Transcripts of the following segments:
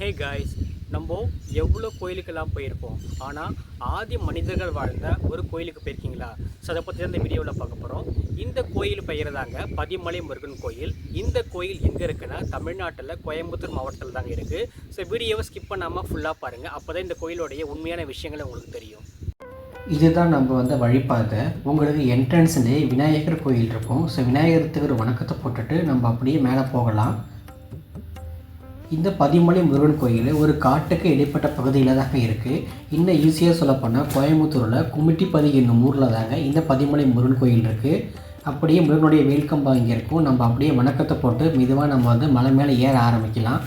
Hey guys நம்ம எவ்வளோ கோயிலுக்கெல்லாம் போயிருப்போம் ஆனால் ஆதி மனிதர்கள் வாழ்ந்த ஒரு கோயிலுக்கு போயிருக்கீங்களா? ஸோ அதை பற்றி தான் இந்த வீடியோவில் பார்க்க போகிறோம் இந்த கோயில் பெயர் தாங்க பதிமலை முருகன் கோயில். இந்த கோயில் எங்கே இருக்குன்னா தமிழ்நாட்டில் கோயம்புத்தூர் மாவட்டத்தில் தாங்க இருக்குது ஸோ வீடியோவை ஸ்கிப் பண்ணாமல் ஃபுல்லாக பாருங்கள் அப்போ தான் இந்த கோயிலுடைய உண்மையான விஷயங்கள் உங்களுக்கு தெரியும். இதுதான் நம்ம வந்து வழிபாதை. உங்களுக்கு என்ட்ரன்ஸ்லேயே விநாயகர் கோயில் இருக்கும். ஸோ விநாயகரத்துக்கு ஒரு வணக்கத்தை போட்டுட்டு நம்ம அப்படியே மேலே போகலாம். இந்த பதிமலை முருகன் கோயில் ஒரு காட்டுக்கு இடைப்பட்ட பகுதியில் தாங்க இருக்குது இன்னும் ஈஸியாக சொல்லப்போனால் கோயம்புத்தூரில் குமிட்டிப்பதி என்னும் ஊரில் தாங்க இந்த பதிமலை முருகன் கோயில் இருக்குது அப்படியே முருகனுடைய வேல்கம்பா இங்கே இருக்கும். நம்ம அப்படியே வணக்கத்தை போட்டு மெதுவாக நம்ம வந்து மலை மேலே ஏற ஆரம்பிக்கலாம்.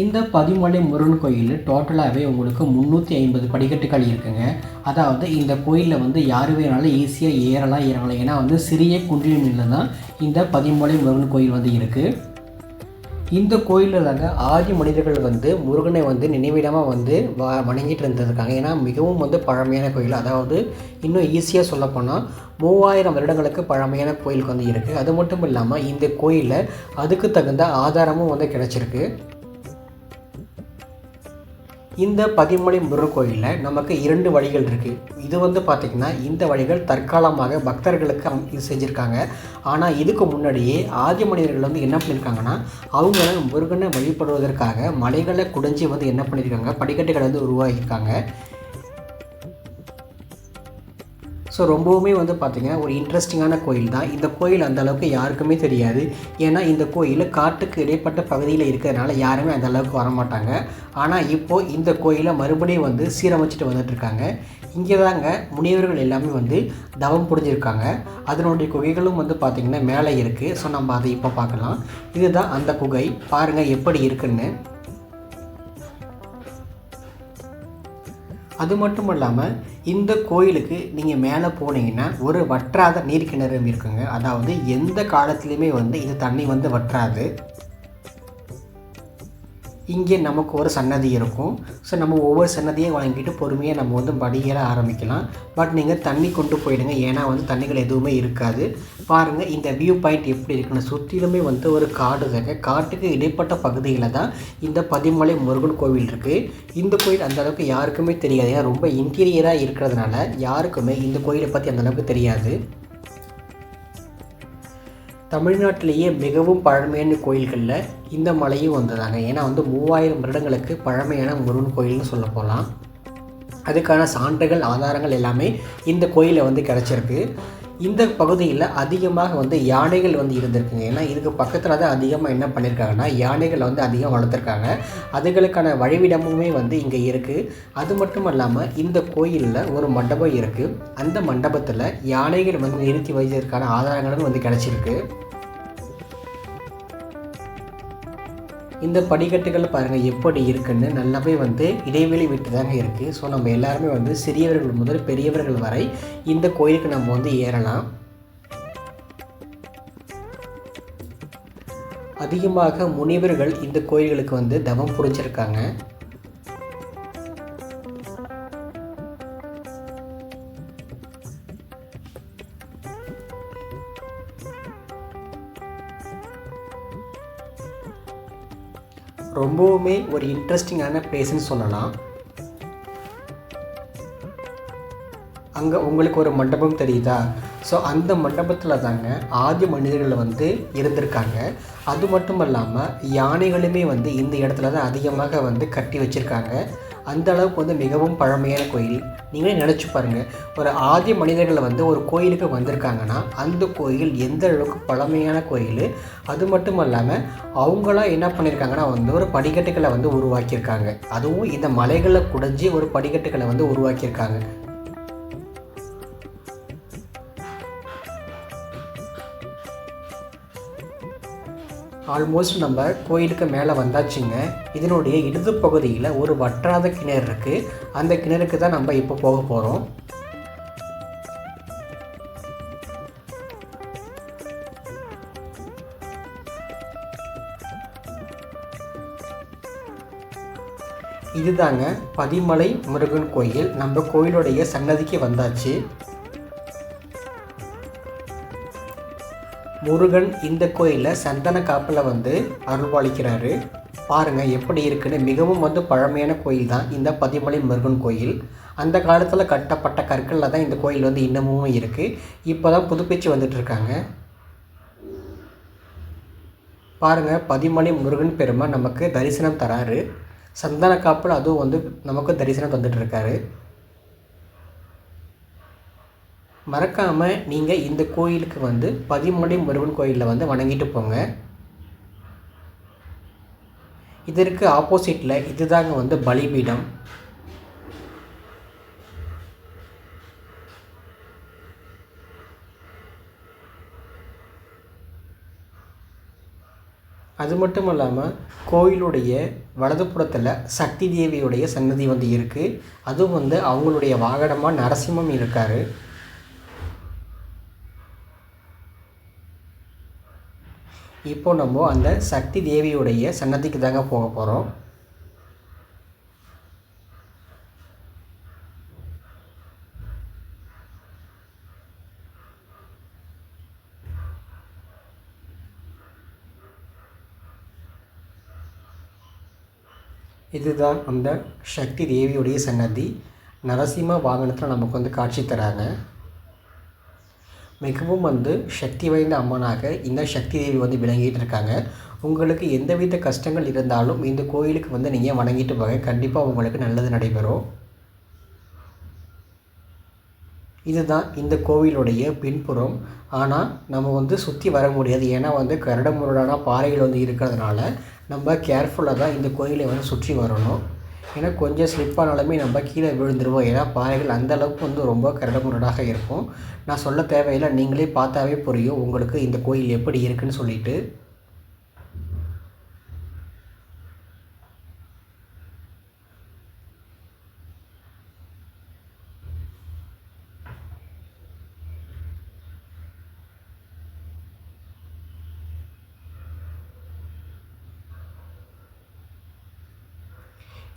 இந்த பதிமலை முருகன் கோயில் டோட்டலாகவே உங்களுக்கு முந்நூற்றி ஐம்பது படிக்கட்டுகள் இருக்குங்க. அதாவது இந்த கோயிலில் வந்து யார் வேணாலும் ஈஸியாக ஏறலாம் இறங்கலாம். ஏன்னா வந்து சிறிய குன்றின் நிலை தான் இந்த பதிமலை முருகன் கோயில் வந்து இருக்குது இந்த கோயிலில் தாங்க ஆதி மனிதர்கள் வந்து முருகனை வந்து நினைவிடமாக வந்து வ வணங்கிட்டு இருந்திருக்காங்க. ஏன்னா மிகவும் வந்து பழமையான கோயில். அதாவது இன்னும் ஈஸியாக சொல்லப்போனால் மூவாயிரம் வருடங்களுக்கு பழமையான கோயிலுக்கு வந்து இருக்குது அது மட்டும் இல்லாமல் இந்த கோயிலில் அதுக்கு தகுந்த ஆதாரமும் வந்து கிடச்சிருக்கு. இந்த பதிமலை முருகன் கோயிலில் நமக்கு இரண்டு வழிகள் இருக்குது இது வந்து பார்த்திங்கன்னா இந்த வழிகள் தற்காலமாக பக்தர்களுக்கு இது செஞ்சுருக்காங்க. ஆனால் இதுக்கு முன்னாடியே ஆதி மனிதர்கள் வந்து என்ன பண்ணியிருக்காங்கன்னா அவங்க முருகனை வழிபடுவதற்காக மலைகளை குடைஞ்சி வந்து என்ன பண்ணியிருக்காங்க படிக்கட்டுகளை வந்து உருவாகியிருக்காங்க ஸோ ரொம்பவுமே வந்து பார்த்திங்கன்னா ஒரு இன்ட்ரெஸ்டிங்கான கோயில் தான். இந்த கோயில் அந்த அளவுக்கு யாருக்குமே தெரியாது. ஏன்னா இந்த கோயில் காட்டுக்கு இடைப்பட்ட பகுதியில் இருக்கிறதுனால யாருமே அந்த அளவுக்கு வரமாட்டாங்க. ஆனால் இப்போது இந்த கோயிலை மறுபடியும் வந்து சீரமைச்சிட்டு வந்துட்டுருக்காங்க இங்கே தாங்க முனிவர்கள் எல்லாமே வந்து தவம் புரிஞ்சிருக்காங்க. அதனுடைய குகைகளும் வந்து பார்த்திங்கன்னா மேலே இருக்குது ஸோ நம்ம அதை இப்போ பார்க்கலாம் இதுதான் அந்த குகை. பாருங்கள் எப்படி இருக்குன்னு. அது மட்டும் இல்லாமல் இந்த கோயிலுக்கு நீங்கள் மேலே போனீங்கன்னா ஒரு வற்றாத நீர் கிணறு இருக்குங்க. அதாவது எந்த காலத்துலேயுமே வந்து இது தண்ணி வந்து வற்றாது. இங்கே நமக்கு ஒரு சன்னதி இருக்கும். ஸோ நம்ம ஒவ்வொரு சன்னதியை வாங்கிட்டு பொறுமையாக நம்ம வந்து படியேற ஆரம்பிக்கலாம். பட் நீங்கள் தண்ணி கொண்டு போயிடுங்க. ஏன்னா வந்து தண்ணிகள் எதுவுமே இருக்காது. பாருங்கள் இந்த வியூ பாயிண்ட் எப்படி இருக்குன்னு. சுற்றிலுமே வந்து ஒரு காடு இருக்கு. காட்டுக்கு இடைப்பட்ட பகுதியில் தான் இந்த பதிமலை முருகன் கோவில் இருக்குது இந்த கோயில் அந்த அளவுக்கு யாருக்குமே தெரியாது. ஏன்னா ரொம்ப இன்டீரியராக இருக்கிறதுனால யாருக்குமே இந்த கோயிலை பற்றி அந்தளவுக்கு தெரியாது. தமிழ்நாட்டிலேயே மிகவும் பழமையான கோயில்களில் இந்த மலையும் வந்ததாங்க ஏன்னா வந்து மூவாயிரம் வருடங்களுக்கு பழமையான முருகன் கோயில்னு சொல்ல போகலாம். அதுக்கான சான்றுகள் ஆதாரங்கள் எல்லாமே இந்த கோயிலில் வந்து கிடச்சிருக்கு. இந்த பகுதியில் அதிகமாக வந்து யானைகள் வந்து இருந்திருக்குங்க. ஏன்னா இதுக்கு பக்கத்தில் தான் அதிகமாக என்ன பண்ணியிருக்காங்கன்னா யானைகளை வந்து அதிகம் வளர்த்துருக்காங்க. அதுகளுக்கான வழிவிடமுமே வந்து இங்கே இருக்குது அது மட்டும் இல்லாமல் இந்த கோயிலில் ஒரு மண்டபம் இருக்குது அந்த மண்டபத்தில் யானைகள் வந்து நிறுத்தி வைத்ததற்கான ஆதாரங்களும் வந்து கிடச்சிருக்கு. இந்த படிக்கட்டுகள் பாருங்கள் எப்படி இருக்குன்னு நல்லாவே வந்து இடைவெளி விட்டு தாங்க இருக்குது ஸோ நம்ம எல்லாருமே வந்து சிறியவர்கள் முதல் பெரியவர்கள் வரை இந்த கோயிலுக்கு நம்ம வந்து ஏறலாம். அதிகமாக முனிவர்கள் இந்த கோயில்களுக்கு வந்து தவம் புரிஞ்சிருக்காங்க. ரொம்பவுமே ஒரு இன்ட்ரெஸ்டிங்கான பிளேஸ்னு சொல்லலாம். அங்கே உங்களுக்கு ஒரு மண்டபம் தெரியுதா? ஸோ அந்த மண்டபத்தில் தாங்க ஆதி மனிதர்கள் வந்து இருந்திருக்காங்க. அது மட்டும் இல்லாமல் யானைகளுமே வந்து இந்த இடத்துல தான் அதிகமாக வந்து கட்டி வச்சுருக்காங்க. அந்த அளவுக்கு வந்து மிகவும் பழமையான கோயில். நீங்களே நினச்சி பாருங்கள் ஒரு ஆதி மனிதர்கள் வந்து ஒரு கோயிலுக்கு வந்திருக்காங்கன்னா அந்த கோயில் எந்த அளவுக்கு பழமையான கோயில்? அது மட்டும் இல்லாமல் அவங்களாம் என்ன பண்ணியிருக்காங்கன்னா வந்து ஒரு படிக்கட்டுகளை வந்து உருவாக்கியிருக்காங்க. அதுவும் இந்த மலைகளை குடைஞ்சி ஒரு படிக்கட்டுகளை வந்து உருவாக்கியிருக்காங்க. ஆல்மோஸ்ட் நம்ம கோயிலுக்கு மேலே வந்தாச்சுங்க. இதனுடைய இடது பகுதியில் ஒரு வற்றாத கிணறு இருக்குது அந்த கிணறுக்கு தான் நம்ம இப்போ போக போகிறோம் இதுதாங்க பதிமலை முருகன் கோயில். நம்ம கோயிலுடைய சன்னதிக்கு வந்தாச்சு. முருகன் இந்த கோயிலில் சந்தன காப்பில் வந்து அருள்பாலிக்கிறாரு. பாருங்கள் எப்படி இருக்குன்னு. மிகவும் வந்து பழமையான கோயில் தான் இந்த பதிமலை முருகன் கோயில். அந்த காலத்தில் கட்டப்பட்ட கற்களில் தான் இந்த கோயில் வந்து இன்னமும் இருக்குது இப்போ தான் புதுப்பிச்சு வந்துட்டுருக்காங்க. பாருங்கள் பதிமலை முருகன் பெருமை நமக்கு தரிசனம் தராரு. சந்தன காப்பில் அதுவும் வந்து நமக்கு தரிசனம் தந்துட்டு இருக்காரு மறக்காமல் நீங்கள் இந்த கோயிலுக்கு வந்து பதிமலை முருகன் கோயிலில் வந்து வணங்கிட்டு போங்க. இதற்கு ஆப்போசிட்டில் இதுதாங்க வந்து பலிபீடம். அது மட்டும் இல்லாமல் கோயிலுடைய வலதுபுறத்தில் சக்தி தேவியுடைய சன்னதி வந்து இருக்குது அதுவும் வந்து அவங்களுடைய வாகனமாக நரசிம்மம் இருக்கார். இப்போ நம்ம அந்த சக்தி தேவியுடைய சன்னதிக்கு தாங்க போக போகிறோம் இதுதான் அந்த சக்தி தேவியுடைய சன்னதி. நரசிம்ம வாகனத்தில் நமக்கு வந்து காட்சி தராங்க. மிகவும் வந்து சக்தி வாய்ந்த அம்மனாக இந்த சக்தி தேவி வந்து விளங்கிட்டு இருக்காங்க உங்களுக்கு எந்தவித கஷ்டங்கள் இருந்தாலும் இந்த கோயிலுக்கு வந்து நீங்கள் வணங்கிட்டு போங்க. கண்டிப்பாக உங்களுக்கு நல்லது நடைபெறும். இதுதான் இந்த கோவிலுடைய பின்புறம். ஆனால் நம்ம வந்து சுற்றி வர முடியாது. ஏன்னா வந்து கரடமுரடான பாறைகள் வந்து இருக்கிறதுனால நம்ம கேர்ஃபுல்லாக தான் இந்த கோயிலை வந்து சுற்றி வரணும். ஏன்னா கொஞ்சம் ஸ்லிப் ஆனாலுமே நம்ம கீழே விழுந்துருவோம். ஏன்னா பாறைகள் அந்த அளவுக்கு வந்து ரொம்ப கரடுமுரடாக இருக்கும். நான் சொல்ல தேவையில்லை. நீங்களே பார்த்தாவே புரியும். உங்களுக்கு இந்த கோயில் எப்படி இருக்குன்னு சொல்லிட்டு.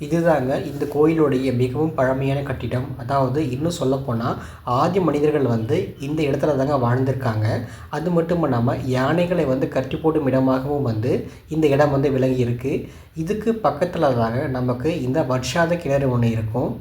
இதுதாங்க இந்த கோயிலுடைய மிகவும் பழமையான கட்டிடம். அதாவது இன்னும் சொல்லப்போனால் ஆதி மனிதர்கள் வந்து இந்த இடத்துல தாங்க வாழ்ந்திருக்காங்க. அது மட்டும் இல்லாமல் யானைகளை வந்து கட்டி போடும் இடமாகவும் வந்து இந்த இடம் வந்து விளங்கி இருக்குது இதுக்கு பக்கத்தில் தாங்க நமக்கு இந்த வர்ஷாத கிணறு ஒன்று இருக்கும்.